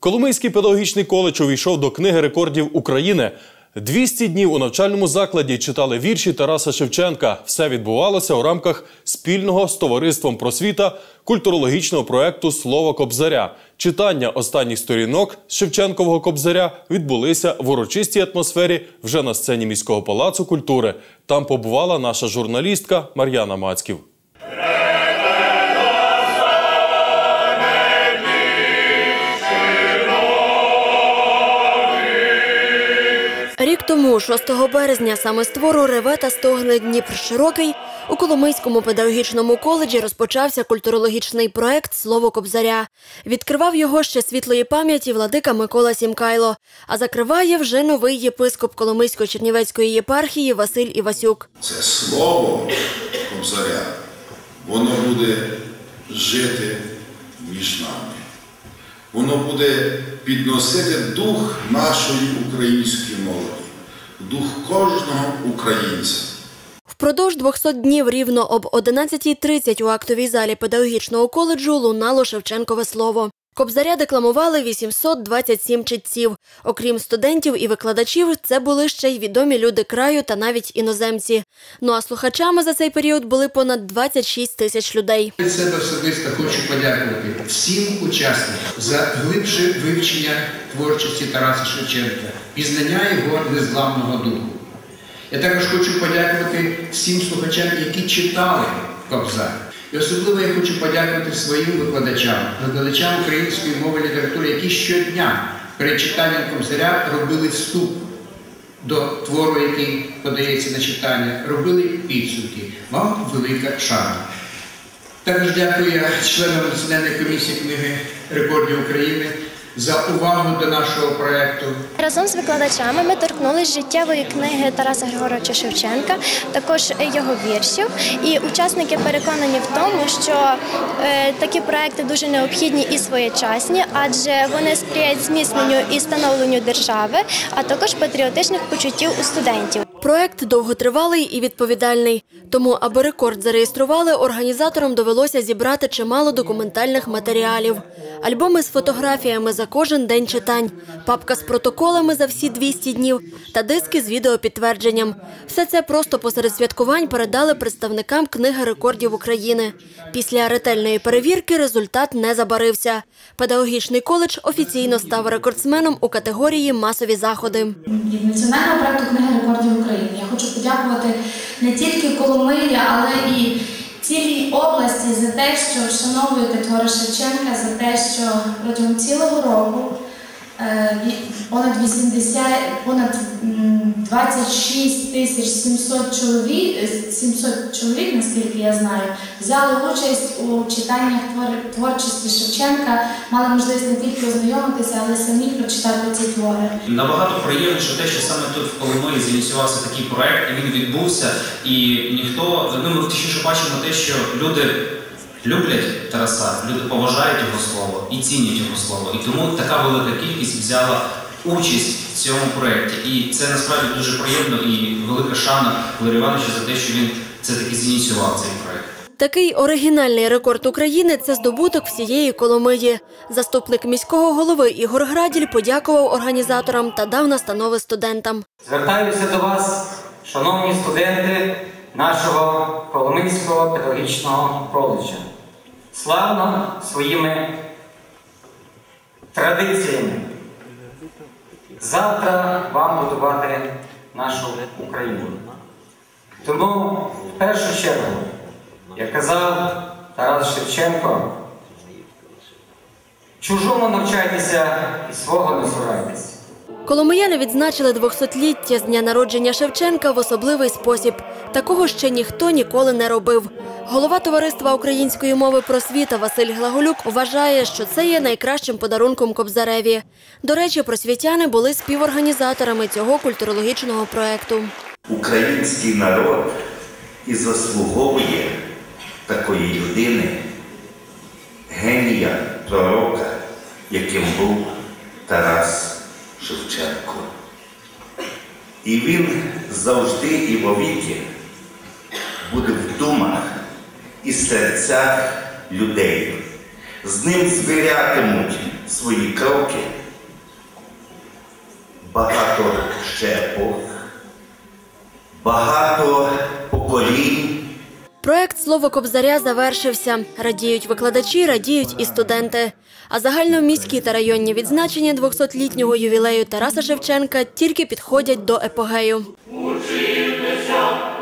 Коломийський педагогічний коледж увійшов до книги рекордів України. 200 днів у навчальному закладі читали вірші Тараса Шевченка. Все відбувалося у рамках спільного з товариством просвіта культурологічного проекту Слово Кобзаря. Читання останніх сторінок Шевченкового Кобзаря відбулися в урочистій атмосфері вже на сцені міського палацу культури. Там побувала наша журналістка Мар'яна Мацьків. Рік тому, 6 березня, саме з твору «Реве та стогне Дніпр широкий у Коломийському педагогічному коледжі розпочався культурологічний проект Слово Кобзаря. Відкривав його ще світлої пам'яті владика Микола Сімкайло, а закриває вже новий єпископ Коломийсько-Чернівецької єпархії Василь Івасюк. Це слово Кобзаря, воно буде жити між нами. Воно буде підносити дух нашої української молоді, дух кожного українця. Впродовж 200 днів рівно об 11.30 у актовій залі педагогічного коледжу лунало Шевченкове слово. Кобзаря декламували 827 читців. Окрім студентів і викладачів, це були ще й відомі люди краю та навіть іноземці. Ну а слухачами за цей період були понад 26 тисяч людей. Від себе особисто хочу подякувати всім учасникам за глибше вивчення творчості Тараса Шевченка, пізнання його незламного духу. Я також хочу подякувати всім слухачам, які читали Кобзар. І особливо я хочу подякувати своїм викладачам, викладачам української мови і літератури, які щодня перед читанням Кобзаря робили вступ до твору, який подається на читання, робили підсумки. Вам велика шана. Також дякую членам Національної комісії книги рекордів України за увагу до нашого проєкту. Разом з викладачами ми торкнулися життєвої книги Тараса Григоровича Шевченка, також його віршів. І учасники переконані в тому, що е, такі проекти дуже необхідні і своєчасні, адже вони сприяють зміцненню і становленню держави, а також патріотичних почуттів у студентів. Проект довготривалий і відповідальний. Тому, аби рекорд зареєстрували, організаторам довелося зібрати чимало документальних матеріалів. Альбоми з фотографіями за кожен день читань, папка з протоколами за всі 200 днів та диски з відеопідтвердженням. Все це просто посеред святкувань передали представникам книги рекордів України. Після ретельної перевірки результат не забарився. Педагогічний коледж офіційно став рекордсменом у категорії масові заходи. національного проекту книги рекордів України. Я хочу подякувати не тільки Коломиї, але і цілій області за те, що вшановуєте твори Шевченка, за те, що протягом цілого року е, понад 80, понад 26 тисяч 700 чоловік, е, 700 чоловік, наскільки я знаю, взяли участь у читаннях твор- творчості Шевченка, мали можливість не тільки ознайомитися, але самі прочитати ці твори. Набагато приємніше те, що саме тут в Коломиї зініціювався такий проект, і він відбувся, і ніхто, ну ми точніше бачимо те, що люди люблять Тараса, люди поважають його слово і цінять його слово. І тому така велика кількість взяла участь в цьому проєкті. І це насправді дуже приємно і велика шана Валерію Івановичу за те, що він це таки зініціював цей проєкт. Такий оригінальний рекорд України це здобуток всієї Коломиї. Заступник міського голови Ігор Граділь подякував організаторам та дав настанови студентам. Звертаюся до вас, шановні студенти нашого Коломийського педагогічного коледжа. Славно своїми традиціями. Завтра вам будувати нашу Україну. Тому в першу чергу, як казав Тарас Шевченко, чужому навчайтеся і свого не цурайтеся. Коломияни відзначили 200-ліття з дня народження Шевченка в особливий спосіб. Такого ще ніхто ніколи не робив. Голова товариства української мови просвіта Василь Глаголюк вважає, що це є найкращим подарунком Кобзареві. До речі, просвітяни були співорганізаторами цього культурологічного проекту. Український народ і заслуговує такої людини, генія, пророка, яким був Тарас Шевченко. І він завжди і вовіки буде в думах і серцях людей. З ним звірятимуть свої кроки багато ще епох, багато поколінь. Проект Слово Кобзаря завершився. Радіють викладачі, радіють і студенти. А загальноміські та районні відзначення 200-літнього ювілею Тараса Шевченка тільки підходять до епогею. Брати